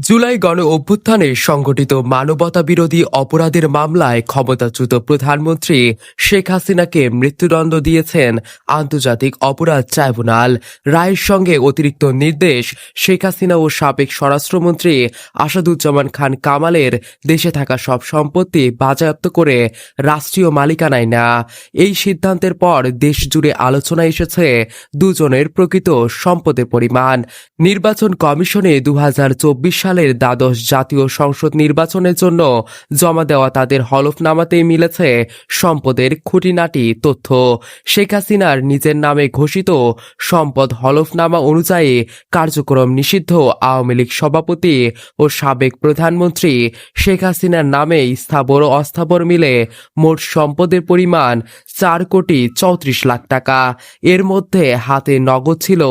জুলাই গণ অভ্যুত্থানে সংগঠিত মানবতা বিরোধী অপরাধের মামলায় ক্ষমতাচ্যুত প্রধানমন্ত্রী শেখ হাসিনাকে মৃত্যুদণ্ড দিয়েছেন আন্তর্জাতিক অপরাধ ট্রাইব্যুনাল। রায়ের সঙ্গে অতিরিক্ত নির্দেশ শেখ হাসিনা ও সাবেক স্বরাষ্ট্রমন্ত্রী আসাদুজ্জামান খান কামালের দেশে থাকা সব সম্পত্তি বাজেয়াপ্ত করে রাষ্ট্রীয় মালিকানায় না এই সিদ্ধান্তের পর দেশ জুড়ে আলোচনা এসেছে দুজনের প্রকৃত সম্পদের পরিমাণ। নির্বাচন কমিশনে দু চব্বিশ সালের দ্বাদশ জাতীয় সংসদ নির্বাচনের জন্য জমা দেওয়া তাদের হলফনামাতেই মিলেছে সম্পদের খুঁটিনাটি তথ্য। শেখ হাসিনার নিজের নামে ঘোষিত সম্পদ হলফনামা অনুযায়ী কার্যক্রম নিষিদ্ধ আওয়ামী লীগ সভাপতি ও সাবেক প্রধানমন্ত্রী শেখ হাসিনার নামে স্থাবর ও অস্থাবর মিলে মোট সম্পদের পরিমাণ চার কোটি চৌত্রিশ লাখ টাকা। এর মধ্যে হাতে নগদ ছিল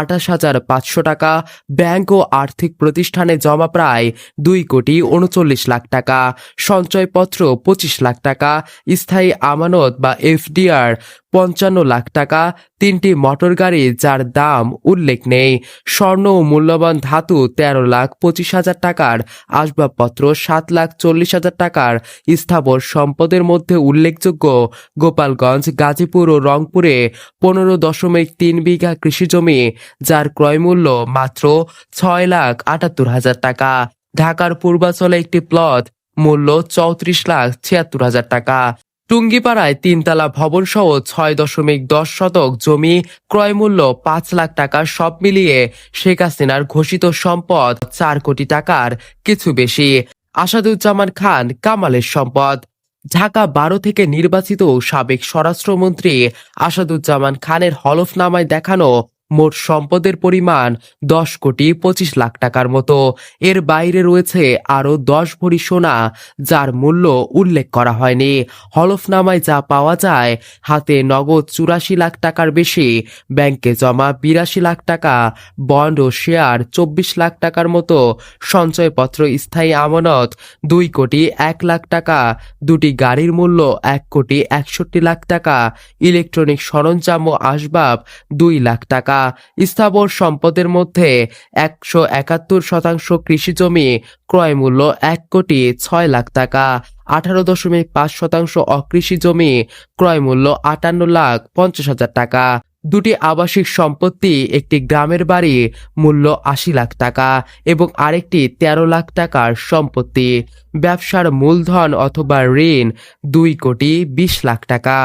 আঠাশ হাজার পাঁচশো টাকা। ব্যাংক ও আর্থিক প্রতিষ্ঠানে জমা প্রায় দুই কোটি উনচল্লিশ লাখ টাকা, সঞ্চয়পত্র পঁচিশ লাখ টাকা, স্থায়ী আমানত বা এফডিআর পঞ্চান্ন লাখ টাকা, তিনটি মোটর গাড়ি যার দাম উল্লেখ নেই। স্বর্ণ ও মূল্যবান ধাতু তেরো লাখ পঁচিশ হাজার টাকার, আসবাবপত্র সাত লাখ চল্লিশ হাজার টাকার। স্থাবর সম্পদের মধ্যে উল্লেখযোগ্য গোপালগঞ্জ, গাজীপুর ও রংপুরে পনেরো দশমিক তিন বিঘা কৃষিজমি যার ক্রয়মূল্য মাত্র ছয় লাখ আটাত্তর হাজার টাকা। ঢাকার পূর্বাচলে একটি প্লট, মূল্য চৌত্রিশ লাখ ছিয়াত্তর হাজার টাকা। টুঙ্গিপাড়ায় তিনতলা ভবন সহ ছয় দশমিক দশ শতক জমি ক্রয় মূল্য পাঁচ লাখ টাকা সব মিলিয়ে শেখ হাসিনার ঘোষিত সম্পদ চার কোটি টাকার কিছু বেশি। আসাদুজ্জামান খান, কামালের সম্পদ। ঢাকা বারো থেকে নির্বাচিত সাবেক স্বরাষ্ট্রমন্ত্রী আসাদুজ্জামান খানের হলফনামায় দেখানো মোট সম্পদের পরিমাণ দশ কোটি পঁচিশ লাখ টাকার মতো। এর বাইরে রয়েছে আরও দশ ভরি সোনা, যার মূল্য উল্লেখ করা হয়নি। হলফনামায় যা পাওয়া যায়, হাতে নগদ চুরাশি লাখ টাকার বেশি, ব্যাংকে জমা বিরাশি লাখ টাকা, বন্ড ও শেয়ার চব্বিশ লাখ টাকার মতো। সঞ্চয়পত্র স্থায়ী আমানত দুই কোটি এক লাখ টাকা, দুটি গাড়ির মূল্য এক কোটি একষট্টি লাখ টাকা, ইলেকট্রনিক সরঞ্জাম ও আসবাব দুই লাখ টাকা। স্থাবর সম্পদের মধ্যে একশো একাত্তর শতাংশ কৃষিজমি ক্রয় মূল্য এক কোটি ছয় লাখ টাকা, আঠারো দশমিক পাঁচ শতাংশ অকৃষি জমি ক্রয় মূল্য আটান্ন লাখ পঞ্চাশ হাজার টাকা। দুটি আবাসিক সম্পত্তি, একটি গ্রামের বাড়ি, মূল্য আশি লাখ টাকা এবং আরেকটি তেরো লাখ টাকার সম্পত্তি। ব্যবসার মূলধন অথবা ঋণ দুই কোটি বিশ লাখ টাকা।